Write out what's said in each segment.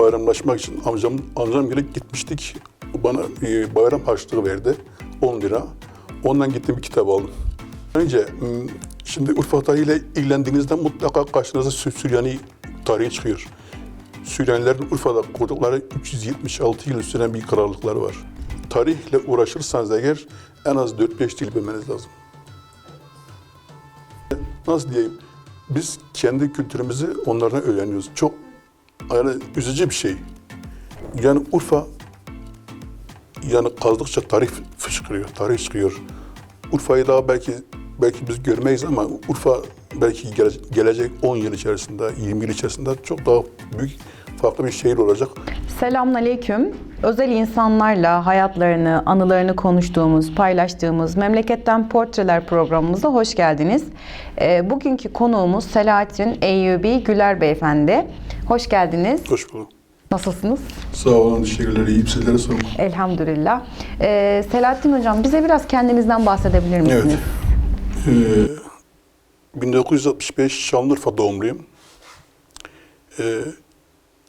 bayramlaşmak için amcam amcam bile gitmiştik. Bana e, bayram harçlığı verdi 10 lira. Ondan gittim bir kitap aldım. Önce şimdi Urfa tarihiyle ilgilendiğinizde mutlaka karşınıza Sü- Süryani tarihi çıkıyor. Süryanilerin Urfa'da kurdukları 376 yıl süren bir krallıkları var. Tarihle uğraşırsanız eğer en az 4-5 dil bilmeniz lazım. Nasıl diyeyim? Biz kendi kültürümüzü onlardan öğreniyoruz. Çok yani üzücü bir şey. Yani Urfa yani kazdıkça tarih fışkırıyor, tarih çıkıyor. Urfa'yı daha belki belki biz görmeyiz ama Urfa belki gele- gelecek 10 yıl içerisinde, 20 yıl içerisinde çok daha büyük farklı bir şehir olacak. Selamünaleyküm. Özel insanlarla hayatlarını, anılarını konuştuğumuz, paylaştığımız Memleketten Portreler programımıza hoş geldiniz. Ee, bugünkü konuğumuz Selahattin Eyyubi Güler Beyefendi. Hoş geldiniz. Hoş bulduk. Nasılsınız? Sağ olun, teşekkürler. İyi sizlere sormak. Elhamdülillah. Ee, Selahattin Hocam bize biraz kendinizden bahsedebilir misiniz? Evet. Ee, 1965 Şanlıurfa doğumluyum. Ee,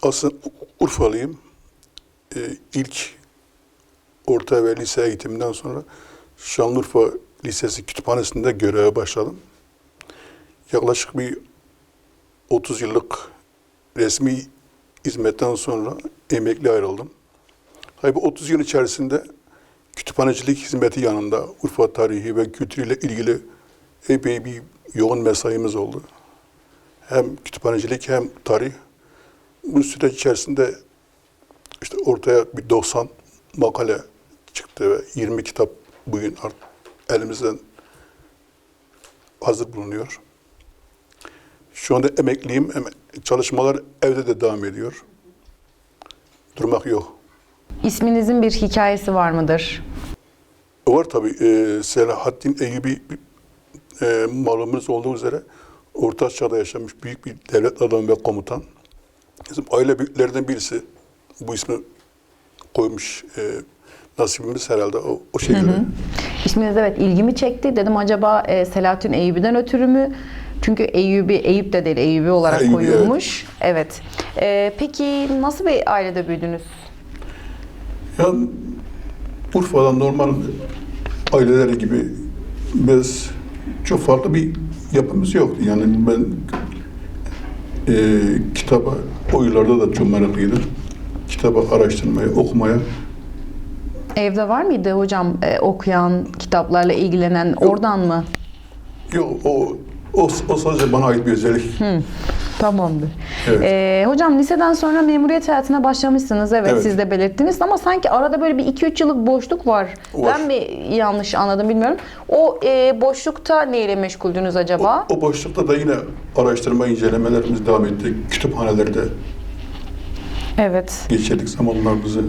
aslında Urfalıyım. Ee, ilk orta ve lise eğitiminden sonra Şanlıurfa Lisesi kütüphanesinde göreve başladım. Yaklaşık bir 30 yıllık resmi hizmetten sonra emekli ayrıldım. Bu 30 yıl içerisinde kütüphanecilik hizmeti yanında Urfa tarihi ve kültürüyle ilgili epey bir yoğun mesaimiz oldu. Hem kütüphanecilik hem tarih. Bu süreç içerisinde işte ortaya bir 90 makale çıktı ve 20 kitap bugün elimizden hazır bulunuyor. Şu anda emekliyim. Eme- Çalışmalar evde de devam ediyor. Durmak yok. İsminizin bir hikayesi var mıdır? Var tabii. E, Selahaddin Eyyubi e, malumunuz olduğu üzere Orta Çağ'da yaşamış büyük bir devlet adamı ve komutan. Bizim aile büyüklerinden birisi bu ismi koymuş. E, nasibimiz herhalde o, o şekilde. İsminiz evet ilgimi çekti. Dedim acaba e, Selahattin Eyyubi'den ötürü mü? Çünkü Eyyubi, Eyüp de değil Eyyubi olarak Eyyubi, koyulmuş. Evet. E, peki nasıl bir ailede büyüdünüz? Ya Urfa'dan normal aileleri gibi biz çok farklı bir yapımız yoktu. Yani ben e, kitaba, o yıllarda da çok meraklıydım. Kitaba araştırmaya, okumaya. Evde var mıydı hocam e, okuyan, kitaplarla ilgilenen oradan mı? Yok o, o, o sadece bana ait bir özellik. Tamamdır. Evet. E, hocam liseden sonra memuriyet hayatına başlamışsınız. Evet, Evet. siz de belirttiniz ama sanki arada böyle bir 2-3 yıllık boşluk var. Var. Ben mi yanlış anladım bilmiyorum. O e, boşlukta neyle meşguldünüz acaba? O boşlukta da yine araştırma, incelemelerimiz devam etti. Kütüphanelerde Evet. geçirdik zamanlarımızı.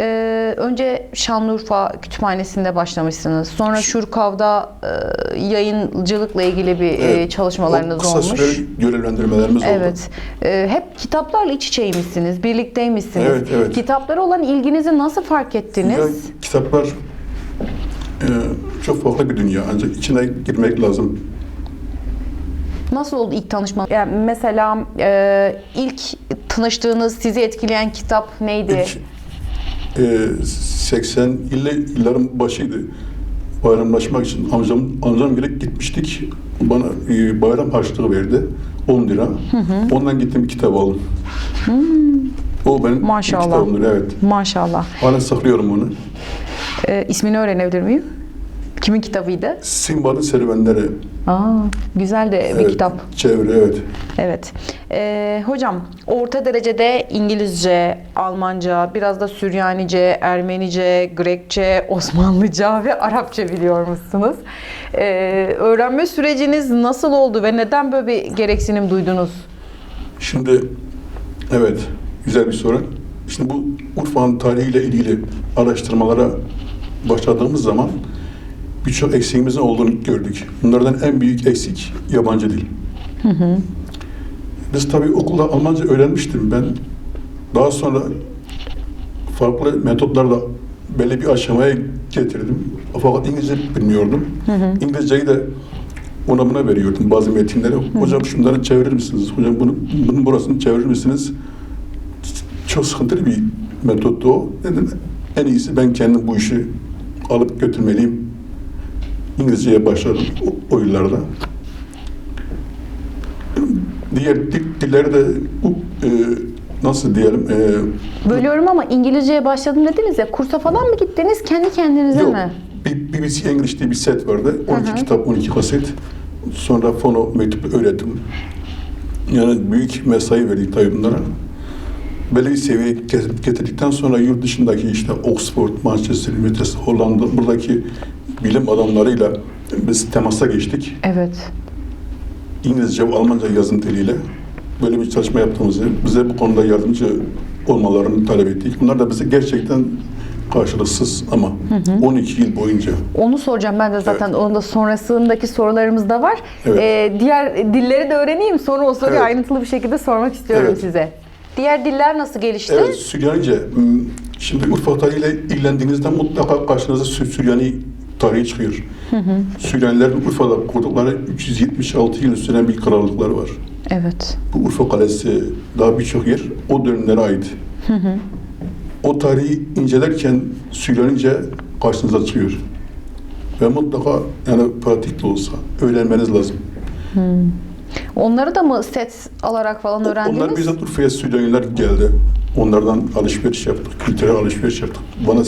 Ee, önce Şanlıurfa Kütüphanesi'nde başlamışsınız. Sonra Şurkav'da e, yayıncılıkla ilgili bir e, Evet. çalışmalarınız kısa olmuş. süreli görevlendirmelerimiz oldu. Evet. Ee, hep kitaplarla iç içeymişsiniz, birlikteymişsiniz. Evet, evet. Kitaplara olan ilginizi nasıl fark ettiniz? Ya, kitaplar e, çok farklı bir dünya ancak içine girmek lazım. Nasıl oldu ilk tanışma? Yani mesela e, ilk tanıştığınız, sizi etkileyen kitap neydi? İlk e, 80 yıllı yılların başıydı. Bayramlaşmak için amcam amcam bile gitmiştik. Bana e, bayram harçlığı verdi 10 lira. Ondan gittim bir kitap aldım. O benim Maşallah. kitabımdır evet. Maşallah. Hala saklıyorum onu. Ee, ismini öğrenebilir miyim? Kimin kitabıydı? Simbalı serüvenleri. Aa, güzel de bir evet, kitap. Çevre evet. Evet. Ee, hocam orta derecede İngilizce, Almanca, biraz da Süryanice, Ermenice, Grekçe, Osmanlıca ve Arapça biliyor musunuz? Ee, öğrenme süreciniz nasıl oldu ve neden böyle bir gereksinim duydunuz? Şimdi evet güzel bir soru. Şimdi bu Urfa'nın tarihiyle ilgili araştırmalara başladığımız zaman birçok eksiğimizin olduğunu gördük. Bunlardan en büyük eksik yabancı dil. Biz tabii okulda Almanca öğrenmiştim ben. Daha sonra farklı metotlarla belli bir aşamaya getirdim. Fakat İngilizce bilmiyordum. İngilizceyi de ona buna veriyordum bazı metinleri. Hocam şunları çevirir misiniz? Hocam bunu, bunun burasını çevirir misiniz? çok sıkıntılı bir metottu o. Dedim en iyisi ben kendim bu işi alıp götürmeliyim. İngilizceye başladım o, o yıllarda. Diğer dil, dilleri de e, nasıl diyelim e, Bölüyorum ama İngilizceye başladım dediniz ya. Kursa falan mı gittiniz? Kendi kendinize Yok. mi? Bir BBC English diye bir set vardı. 12 hı. kitap, 12 kaset. Sonra fono mektup öğrettim. Yani büyük mesai verdik tabii bunlara. Belli bir seviyeye get- getirdikten sonra yurt dışındaki işte Oxford, Manchester Üniversitesi, Hollanda buradaki bilim adamlarıyla biz temasa geçtik. Evet. İngilizce ve Almanca yazım diliyle böyle bir çalışma yaptığımızı, bize bu konuda yardımcı olmalarını talep ettik. Bunlar da bize gerçekten karşılıksız ama 12 yıl boyunca Onu soracağım ben de zaten onun da sonrasındaki sorularımız da var. Evet. Ee, diğer dilleri de öğreneyim sonra o soruyu Evet. ayrıntılı bir şekilde sormak istiyorum Evet. size. Diğer diller nasıl gelişti? Evet, Süryanice. hmm, Şimdi Urfa tarihiyle ilgilendiğinizde mutlaka karşınıza Sü- Süryani tarihi çıkıyor. Süryanilerin Urfa'da kurdukları 376 yıl süren bir krallıkları var. Evet. Bu Urfa Kalesi, daha birçok yer o dönemlere ait. O tarihi incelerken Süryanice karşınıza çıkıyor. Ve mutlaka yani pratik de olsa öğrenmeniz lazım. Onları da mı set alarak falan öğrendiniz? Onlar bizzat Urfa'ya Süryaniler geldi. Onlardan alışveriş yaptık, kültürel alışveriş yaptık. Bana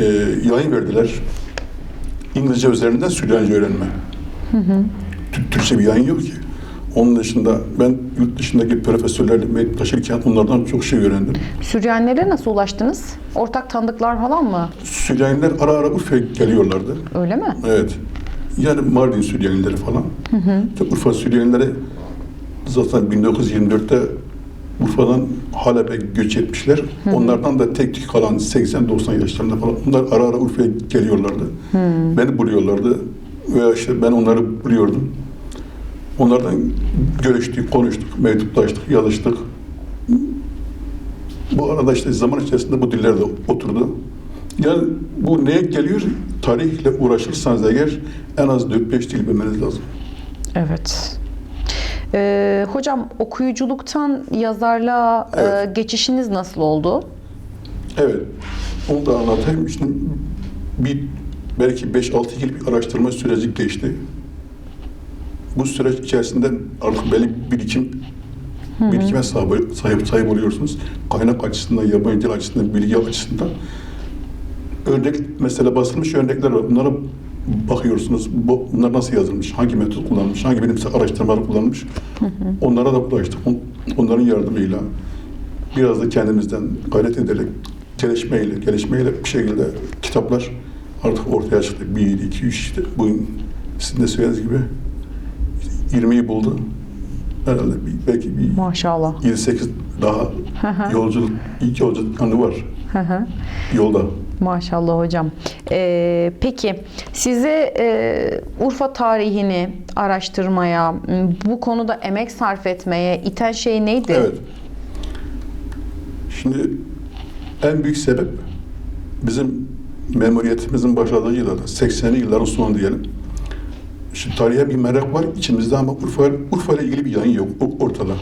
e, yayın verdiler. İngilizce üzerinden Süryanice öğrenme. Tü- Türkçe bir yayın yok ki. Onun dışında ben yurt dışındaki profesörlerle mektup taşırken onlardan çok şey öğrendim. Süryanilere nasıl ulaştınız? Ortak tanıdıklar falan mı? Süryaniler ara ara Urfa'ya geliyorlardı. Öyle mi? Evet. Yani Mardin Süryanileri falan. İşte Urfa Süryanileri zaten 1924'te Urfa'dan Halep'e göç etmişler. Onlardan da tek tük kalan 80-90 yaşlarında falan. Onlar ara ara Urfa'ya geliyorlardı. Beni buluyorlardı. Veya işte ben onları buluyordum. Onlardan görüştük, konuştuk, mektuplaştık, yazıştık. Bu arada işte zaman içerisinde bu diller de oturdu. Yani bu neye geliyor? Tarihle uğraşırsanız eğer en az 4-5 dil bilmeniz lazım. Evet. Ee, hocam okuyuculuktan yazarlığa e, Evet. geçişiniz nasıl oldu? Evet, onu da anlatayım. Şimdi bir belki 5-6 yıl bir araştırma süreci geçti. Bu süreç içerisinde artık belli bir birikim birikime sahip, sahip, sahip oluyorsunuz. Kaynak açısından, yabancı dil açısından, bilgi açısından. Örnek, mesela basılmış örnekler var. Bunlara bakıyorsunuz. Bu, bunlar nasıl yazılmış? Hangi metot kullanmış? Hangi bilimsel araştırmalar kullanmış? Onlara da ulaştık. On- Onların yardımıyla biraz da kendimizden gayret ederek gelişmeyle, gelişmeyle bir şekilde kitaplar artık ortaya çıktı. Bir, iki, üç işte bugün sizin de söylediğiniz gibi 20'yi buldu. Herhalde bir, belki bir Maşallah. 7-8 daha yolculuk, ilk yolculuk anı var Hı hı. yolda. Maşallah hocam. Ee, peki size e, Urfa tarihini araştırmaya, bu konuda emek sarf etmeye iten şey neydi? Evet. Şimdi en büyük sebep bizim memuriyetimizin başladığı yıllarda, 80'li yılların sonu diyelim. Şimdi tarihe bir merak var içimizde ama Urfa, Urfa ile ilgili bir yayın yok ortada.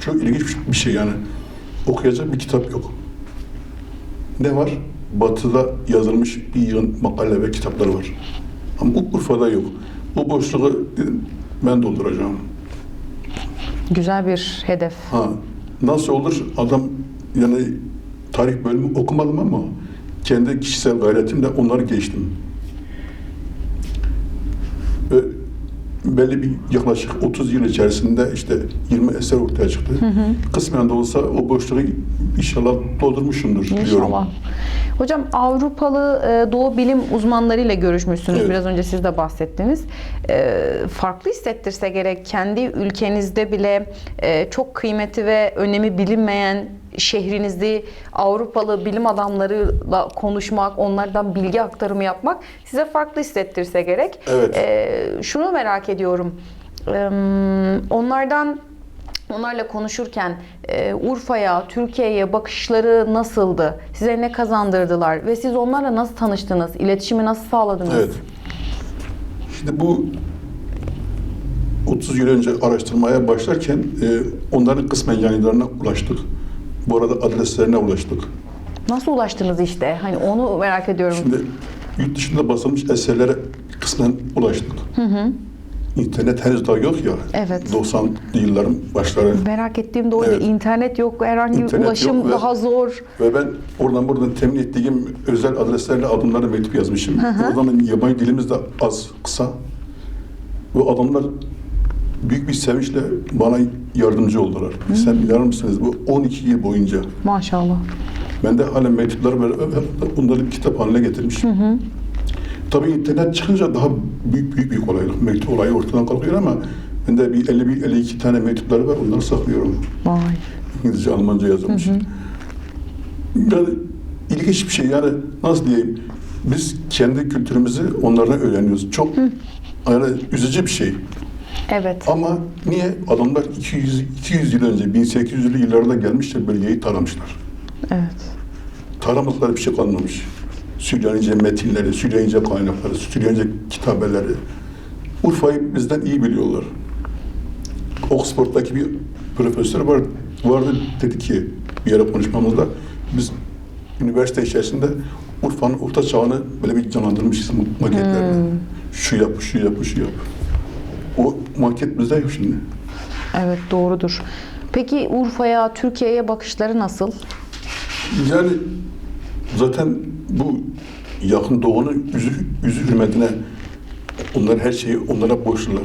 Çok ilginç bir şey yani. Okuyacak bir kitap yok. Ne var? Batı'da yazılmış bir yığın makale ve kitaplar var. Ama Urfa'da yok. Bu boşluğu ben dolduracağım. Güzel bir hedef. Ha, nasıl olur? Adam yani tarih bölümü okumadım ama kendi kişisel gayretimle onları geçtim. Ve belli bir yaklaşık 30 yıl içerisinde işte 20 eser ortaya çıktı. Kısmen de olsa o boşluğu inşallah doldurmuşumdur diyorum. İnşallah. Hocam Avrupalı e, Doğu bilim uzmanlarıyla görüşmüşsünüz. Evet. Biraz önce siz de bahsettiniz. E, farklı hissettirse gerek kendi ülkenizde bile e, çok kıymeti ve önemi bilinmeyen şehrinizi Avrupalı bilim adamlarıyla konuşmak, onlardan bilgi aktarımı yapmak size farklı hissettirse gerek. Evet. E, şunu merak ediyorum. E, onlardan Onlarla konuşurken e, Urfa'ya, Türkiye'ye bakışları nasıldı? Size ne kazandırdılar? Ve siz onlarla nasıl tanıştınız? İletişimi nasıl sağladınız? Evet. Şimdi bu 30 yıl önce araştırmaya başlarken e, onların kısmen yayınlarına ulaştık. Bu arada adreslerine ulaştık. Nasıl ulaştınız işte? Hani onu merak ediyorum. Şimdi yurt dışında basılmış eserlere kısmen ulaştık. İnternet henüz daha yok ya. Evet. 90'lı yılların başları. Merak ettiğim de oydu. Evet. İnternet yok, herhangi bir İnternet ulaşım ve- daha zor. Ve ben oradan buradan temin ettiğim özel adreslerle adımlara mektup yazmışım. O zaman yabancı dilimiz de az, kısa. Ve adamlar büyük bir sevinçle bana yardımcı oldular. Sen bilir misiniz bu 12 yıl boyunca Maşallah. ben de halen mektupları böyle onları bir kitap haline getirmişim. Tabii internet çıkınca daha büyük büyük bir kolaylık. Mektup olayı ortadan kalkıyor ama ben de bir 51 52 tane mektupları var onları saklıyorum. Vay. İngilizce, Almanca yazılmış. Yani ilginç bir şey yani nasıl diyeyim biz kendi kültürümüzü onlardan öğreniyoruz. Çok yani üzücü bir şey. Evet. Ama niye? Adamlar 200, 200 yıl önce 1800'lü yıllarda gelmişler bölgeyi taramışlar. Evet. Taramadıkları bir şey kalmamış. Süryanice metinleri, Süryanice kaynakları, Süryanice kitabeleri. Urfa'yı bizden iyi biliyorlar. Oxford'daki bir profesör var, vardı dedi ki bir yere konuşmamızda biz üniversite içerisinde Urfa'nın orta çağını böyle bir canlandırmışız maketlerle. Şu yap, şu yap, şu yap. O maket bizde yok şimdi. Evet doğrudur. Peki Urfa'ya, Türkiye'ye bakışları nasıl? Yani zaten bu yakın doğunun yüzü, yüzü hürmetine onlar her şeyi onlara borçlular.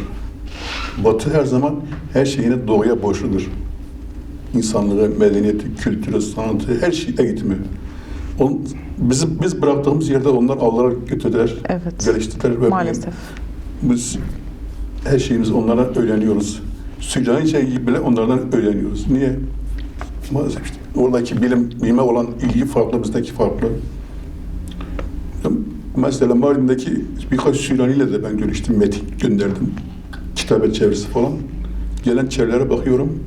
Batı her zaman her şeyini doğuya borçludur. İnsanlığı, medeniyeti, kültürü, sanatı, her şey eğitimi. On, bizim, biz bıraktığımız yerde onlar aldılar, götürdüler, Evet. geliştirdiler. Ve Maalesef. Biz her şeyimizi onlardan öğreniyoruz. Süryanice'yi bile onlardan öğreniyoruz. Niye? Maalesef işte. Oradaki bilim, bilime olan ilgi farklı, bizdeki farklı. Mesela Mardin'deki birkaç Süryani'yle de ben görüştüm, metin gönderdim. Kitabet çevirisi falan. Gelen çevirilere bakıyorum,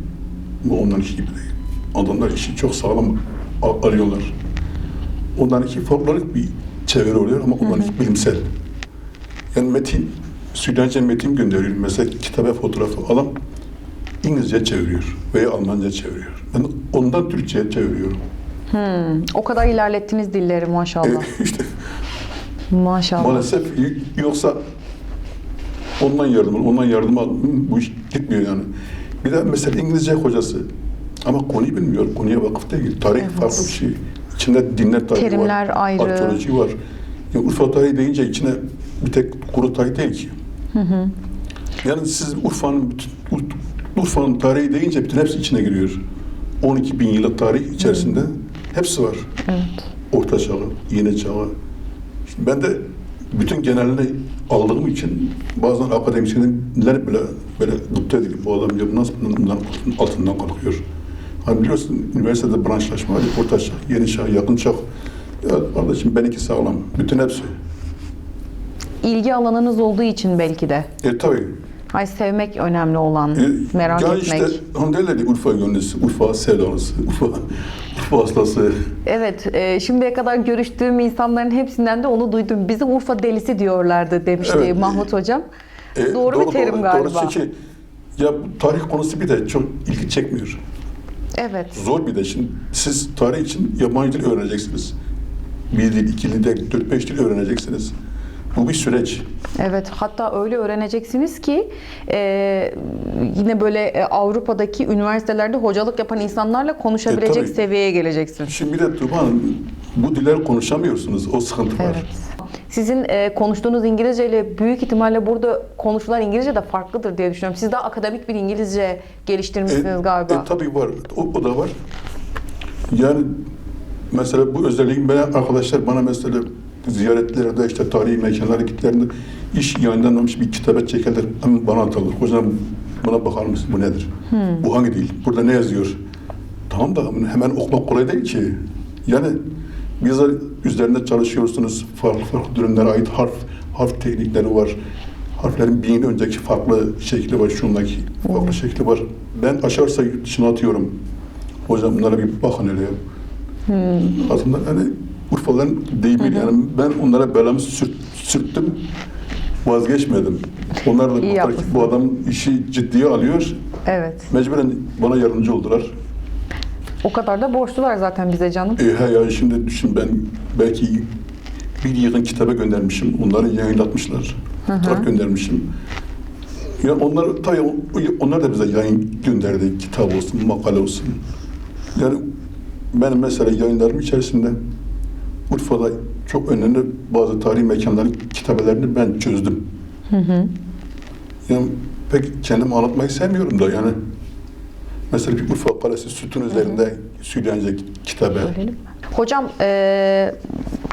bu onların işi gibi değil. Adamlar işi çok sağlam arıyorlar. Onlarınki folklorik bir çeviri oluyor ama onlarınki bilimsel. Yani metin, Süryanice metin gönderiyor. Mesela kitabe fotoğrafı alan İngilizce çeviriyor veya Almanca çeviriyor. Ben ondan Türkçe'ye çeviriyorum. O kadar ilerlettiniz dilleri maşallah. E, işte Maşallah. maalesef yoksa ondan yardım ondan yardım al. Bu iş gitmiyor yani. Bir de mesela İngilizce hocası ama konuyu bilmiyor. Konuya vakıf değil. Tarih Evet. farklı bir şey. İçinde dinler tarihi Terimler var. ayrı. Arkeoloji var. Yani Urfa tarihi deyince içine bir tek kuru tarih değil ki. Yani siz Urfa'nın bütün- Ur- Urfa'nın tarihi deyince bütün hepsi içine giriyor. 12 bin yıllık tarih içerisinde hepsi var. Evet. Orta çağı, yeni çağı. Şimdi ben de bütün genelini aldığım için bazen akademisyenler bile böyle gıpta edilip bu adam ya bu nasıl bundan altından kalkıyor. Hani biliyorsun üniversitede branşlaşma. Orta çağ, yeni çağ, yakın çağ. Ya kardeşim benimki sağlam. Bütün hepsi. İlgi alanınız olduğu için belki de. E tabii. Ay sevmek önemli olan, E, merak yani etmek. işte hani derler ya Urfa gönlüsü, Urfa sevdalısı, Urfa, Urfa hastası. Evet, e, şimdiye kadar görüştüğüm insanların hepsinden de onu duydum. Bizi Urfa delisi diyorlardı demişti Evet. Mahmut Hocam. E, doğru, bir terim doğru, galiba. Doğru çünkü ya tarih konusu bir de çok ilgi çekmiyor. Evet, Zor bir de şimdi siz tarih için yabancı dil öğreneceksiniz. Bir dil, iki dil, dört beş dil öğreneceksiniz. Bu bir süreç. evet. Hatta öyle öğreneceksiniz ki e, yine böyle e, Avrupa'daki üniversitelerde hocalık yapan insanlarla konuşabilecek E, tabii. seviyeye geleceksiniz. Şimdi bir de Hanım, bu diller konuşamıyorsunuz. O sıkıntı var. Evet. Sizin e, konuştuğunuz İngilizce ile büyük ihtimalle burada konuşulan İngilizce de farklıdır diye düşünüyorum. Siz daha akademik bir İngilizce geliştirmişsiniz galiba. E, tabii var. O, o da var. Yani mesela bu özelliğin ben arkadaşlar bana mesela ziyaretlerde işte tarihi mekanlara gittiklerinde iş yayınlanmamış bir kitaba çekerler. Hemen bana atarlar. Hocam buna bakar mısın? Bu nedir? Bu hangi dil? Burada ne yazıyor? Tamam da hemen okumak kolay değil ki. Yani biz de üzerinde çalışıyorsunuz. Farklı farklı dönemlere ait harf harf teknikleri var. Harflerin bin önceki farklı şekli var, şundaki farklı şekli var. Ben aşarsa yurt dışına atıyorum. Hocam bunlara bir bakın hele. Aslında hani Urfalıların deyimiyle yani ben onlara belamı sürt, sürttüm. Vazgeçmedim. Onlar da baktılar ki bu adam işi ciddiye alıyor. Evet. Mecburen bana yardımcı oldular. O kadar da borçlular zaten bize canım. E, he ya şimdi düşün ben belki bir yığın kitaba göndermişim. Onları yayınlatmışlar. Kitap göndermişim. Ya onlar tabii onlar da bize yayın gönderdi. Kitap olsun, makale olsun. Yani benim mesela yayınlarım içerisinde Urfa'da çok önemli bazı tarihi mekanların kitabelerini ben çözdüm. Yani pek kendimi anlatmayı sevmiyorum da yani. Mesela bir Urfa Kalesi sütun üzerinde söylenecek kitabe. Mi? Hocam eee,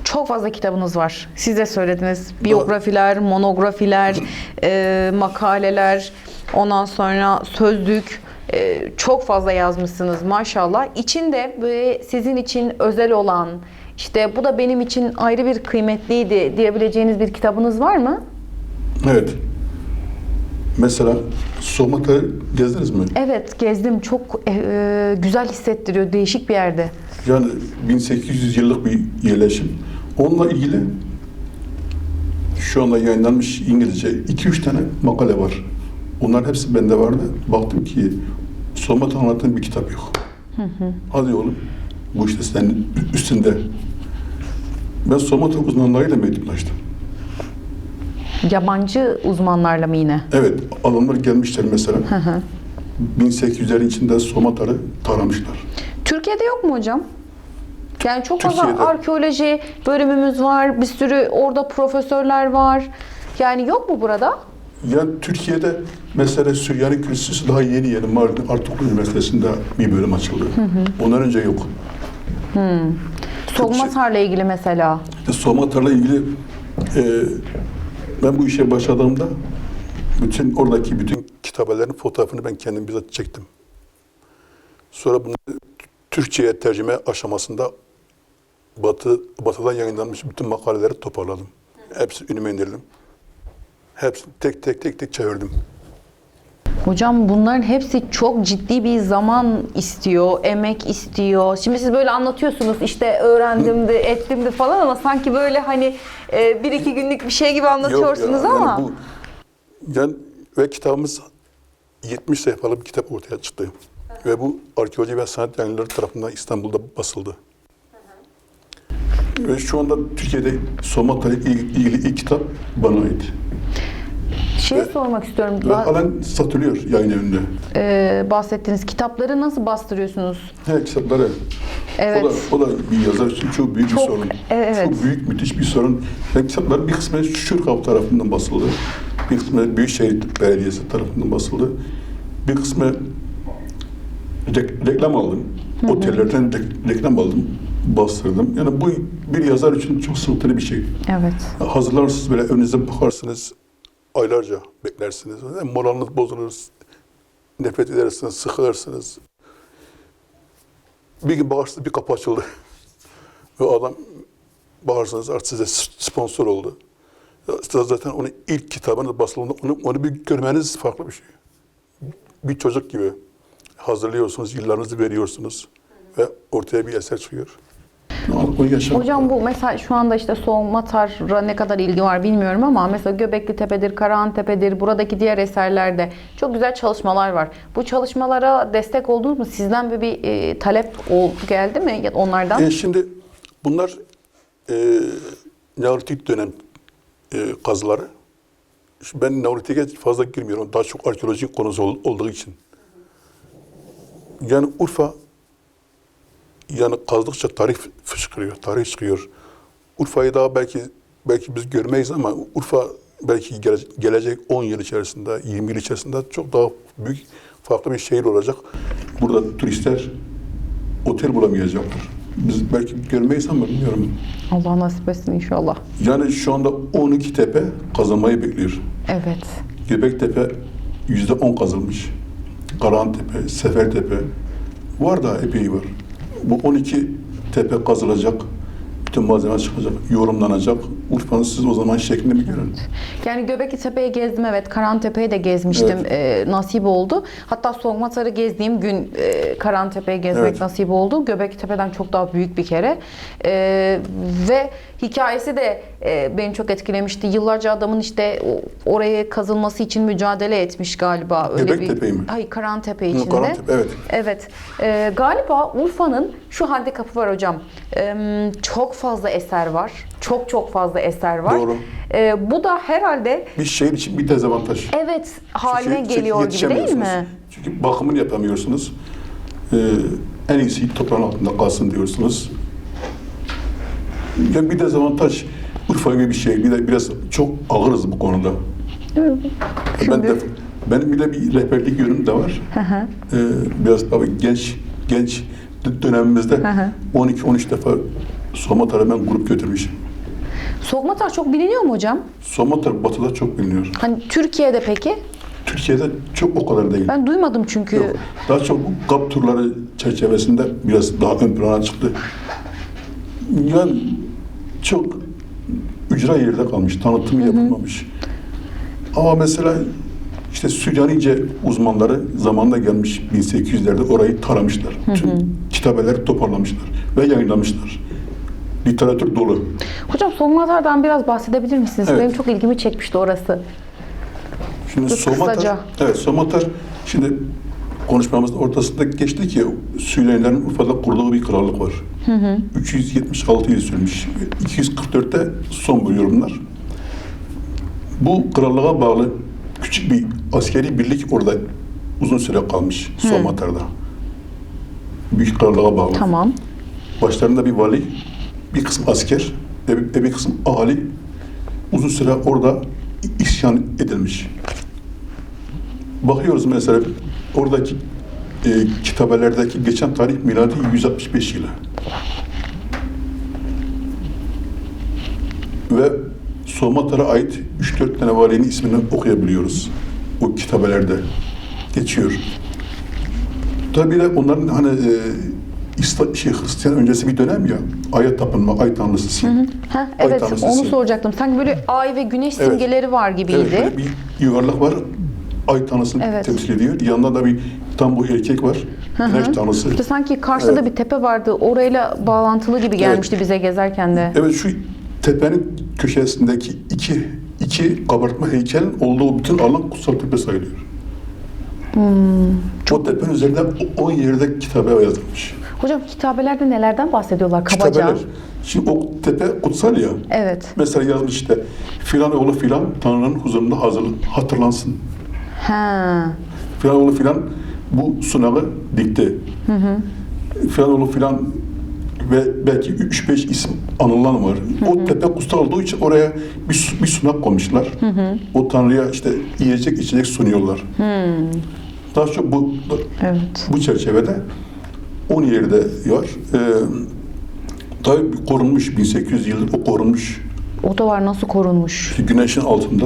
çok fazla kitabınız var. Siz de söylediniz. Biyografiler, monografiler, eee, makaleler, ondan sonra sözlük. eee, çok fazla yazmışsınız maşallah. İçinde böyle sizin için özel olan, işte bu da benim için ayrı bir kıymetliydi diyebileceğiniz bir kitabınız var mı? Evet. Mesela Somata'yı gezdiniz mi? Evet gezdim. Çok eee, güzel hissettiriyor. Değişik bir yerde. Yani 1800 yıllık bir yerleşim. Onunla ilgili şu anda yayınlanmış İngilizce 2-3 tane makale var. Onların hepsi bende vardı. Baktım ki Somata anlatan bir kitap yok. Hadi oğlum. Bu işte senin üstünde. Ben Somata uzmanlarıyla mektuplaştım. Yabancı uzmanlarla mı yine? Evet, adamlar gelmişler mesela. 1800'lerin içinde Somatar'ı taramışlar. Türkiye'de yok mu hocam? Yani çok fazla Türkiye'de. arkeoloji bölümümüz var. Bir sürü orada profesörler var. Yani yok mu burada? Yani Türkiye'de mesela Süryani Kürsüsü daha yeni yeni Mardin Artuklu Üniversitesi'nde bir bölüm açıldı. Ondan önce yok. Sogmatar'la ilgili mesela. İşte Somatar'la ilgili e, ben bu işe başladığımda bütün oradaki bütün kitabelerin fotoğrafını ben kendim bizzat çektim. Sonra bunu Türkçe'ye tercüme aşamasında Batı, Batı'dan yayınlanmış bütün makaleleri toparladım. Hepsi önüme indirdim. Hepsini tek tek tek tek çevirdim. Hocam bunların hepsi çok ciddi bir zaman istiyor, emek istiyor. Şimdi siz böyle anlatıyorsunuz işte öğrendimdi, ettimdi falan ama sanki böyle hani e, bir iki günlük bir şey gibi anlatıyorsunuz Yok ya, ama. Yani bu, yani ve kitabımız 70 sayfalık bir kitap ortaya çıktı. Ve bu arkeoloji ve sanat yayınları tarafından İstanbul'da basıldı. Ve şu anda Türkiye'de Somata ile ilgili ilk kitap bana ait. Şey sormak istiyorum. Ve halen satılıyor yayın evinde. Ee, bahsettiğiniz kitapları nasıl bastırıyorsunuz? He, kitapları. Evet. O da, o da bir yazar için çok büyük Çok, bir sorun. evet. Çok büyük, müthiş bir sorun. Ve kitaplar bir kısmı Şuşurkav tarafından basıldı. Bir kısmı Büyükşehir Belediyesi tarafından basıldı. Bir kısmı re- reklam aldım. Otellerden re- reklam aldım. Bastırdım. Yani bu bir yazar için çok sıkıntılı bir şey. Evet. Hazırlarsınız böyle önünüze bakarsınız. Aylarca beklersiniz. Yani moraliniz bozulur. Nefret edersiniz, sıkılırsınız. Bir gün bakarsınız bir kapı açıldı. Ve adam bakarsınız artık size sponsor oldu. Zaten onun ilk kitabını basıldığında onu, onu bir görmeniz farklı bir şey. Bir çocuk gibi hazırlıyorsunuz, yıllarınızı veriyorsunuz ve ortaya bir eser çıkıyor. Yaşamak Hocam bu mesela şu anda işte Soğumatar'a ne kadar ilgi var bilmiyorum ama mesela Göbekli Tepe'dir, Karahan Tepe'dir, buradaki diğer eserlerde çok güzel çalışmalar var. Bu çalışmalara destek oldunuz mu? Sizden bir, bir e, talep oldu, geldi mi onlardan? E, şimdi bunlar e, Neolitik dönem e, kazıları. Şimdi ben Neolitik'e fazla girmiyorum. Daha çok arkeolojik konusu ol- olduğu için. Yani Urfa yani kazdıkça tarih fışkırıyor, tarih çıkıyor. Urfa'yı daha belki belki biz görmeyiz ama Urfa belki gele- gelecek 10 yıl içerisinde, 20 yıl içerisinde çok daha büyük farklı bir şehir olacak. Burada turistler otel bulamayacaklar. Biz belki görmeyiz ama bilmiyorum. Allah nasip etsin inşallah. Yani şu anda 12 tepe kazanmayı bekliyor. Evet. Göbektepe yüzde 10 kazılmış. Karahantepe, Sefertepe var da epey var. Bu 12 tepe kazılacak. Bütün malzeme çıkacak, yorumlanacak. Urfa'nın siz o zaman şeklini bir görün. Yani Göbekli Tepe'yi gezdim evet. Karantepe'yi de gezmiştim. Ee, nasip oldu. Hatta Sogmatar'ı gezdiğim gün e, Karantepe'yi gezmek Evet. nasip oldu. Göbekli Tepe'den çok daha büyük bir kere. Ee, ve hikayesi de e, beni çok etkilemişti. Yıllarca adamın işte oraya kazılması için mücadele etmiş galiba. Öyle Göbektepe'yi mi? Hayır Karantepe Hı, içinde. Karantepe, evet. Evet. Ee, galiba Urfa'nın şu handikapı var hocam. Ee, çok fazla eser var. Çok çok fazla eser var. Doğru. Ee, bu da herhalde Bir şehir için bir dezavantaj. evet haline Çünkü- çünkü geliyor gibi değil mi? Çünkü bakımını yapamıyorsunuz. Ee, en iyisi toprağın altında kalsın diyorsunuz. Yani bir dezavantaj Urfa gibi bir şey. Bir de biraz çok ağırız bu konuda. Ben de, benim bir de bir rehberlik yönüm de var. Ee, biraz tabii genç genç dönemimizde 12-13 defa Somatar'a ben grup götürmüşüm. Sokmatar çok biliniyor mu hocam? Somatar batıda çok biliniyor. Hani Türkiye'de peki? Türkiye'de çok o kadar değil. Ben duymadım çünkü. Yok. Daha çok bu GAP turları çerçevesinde biraz daha ön plana çıktı. Yani çok ücra yerde kalmış, tanıtımı yapılmamış. Ama mesela işte Süryanice uzmanları zamanında gelmiş 1800'lerde orayı taramışlar. Tüm kitabeleri toparlamışlar ve yayınlamışlar. Literatür dolu. Hocam Sokmatar'dan biraz bahsedebilir misiniz? Evet. Benim çok ilgimi çekmişti orası. Şimdi Somatar, evet Somatar şimdi konuşmamızın ortasında geçti ki Süleymanilerin Urfa'da kurduğu bir krallık var. 376 yıl sürmüş. 244'te son buluyorumlar. Bu krallığa bağlı küçük bir askeri birlik orada uzun süre kalmış Somatar'da. Büyük krallığa bağlı. Tamam. Başlarında bir vali, bir kısım asker ve bir, bir kısım ahali uzun süre orada isyan edilmiş. Bakıyoruz mesela oradaki e, kitabelerdeki geçen tarih miladi 165 yılı. Ve Somatar'a ait 3-4 tane valinin ismini okuyabiliyoruz. O kitabelerde geçiyor. Tabii de onların hani e, şey, Hristiyan öncesi bir dönem ya. Aya tapınma, ay tanrısı Sin. Ha, Ay evet tanrısı onu soracaktım. Sanki böyle ay ve güneş Evet. simgeleri var gibiydi. Evet, bir yuvarlak var. Ay tanrısını Evet. temsil ediyor. Yanında da bir tam bu erkek var. Güneş tanrısı. İşte sanki karşıda Evet. bir tepe vardı. Orayla bağlantılı gibi gelmişti bize gezerken de. Evet şu tepenin köşesindeki iki iki kabartma heykelin olduğu bütün alan kutsal tepe sayılıyor. Hmm, O tepenin üzerinde 10 yerde kitabe yazılmış. Hocam kitabelerde nelerden bahsediyorlar kabaca? Kitabeler. Şimdi o tepe kutsal ya. Evet. Mesela yazmış işte filan oğlu filan Tanrı'nın huzurunda hazır, hatırlansın. Ha. Filan oğlu filan bu sunağı dikti. Filan oğlu filan ve belki 3-5 isim anılan var. O tepe kutsal olduğu için oraya bir, bir sunak koymuşlar. O Tanrı'ya işte yiyecek içecek sunuyorlar. Daha çok bu Evet. bu çerçevede 10 yerde var. Ee, tabii korunmuş 1800 yıldır o korunmuş. O da var nasıl korunmuş. Güneşin altında.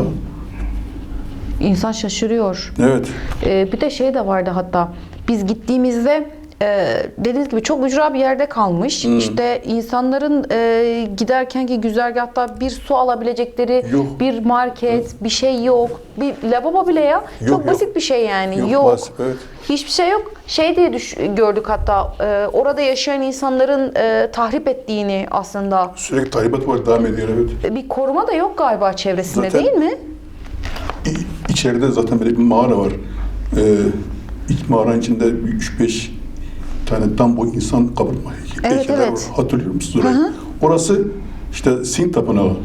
İnsan şaşırıyor. Evet. Ee, bir de şey de vardı hatta. Biz gittiğimizde e, dediğiniz gibi çok ücra bir yerde kalmış. Hmm. İşte insanların e, giderkenki güzergahta bir su alabilecekleri Yok. bir market, bir şey yok. Bir lavabo bile ya. çok yok. basit bir şey yani. Yok. Yok, basit, evet. Hiçbir şey yok. Şey diye düş- gördük hatta e, orada yaşayan insanların e, tahrip ettiğini aslında. Sürekli tahribat var devam ediyor evet. E, Bir koruma da yok galiba çevresinde Zaten- değil mi? İçeride zaten böyle bir mağara var. Ee, ilk mağaranın içinde 3-5 tane tam boy insan kabartma Evet, heykeller evet. var. Hatırlıyor musunuz orayı? Orası işte Sin Tapınağı.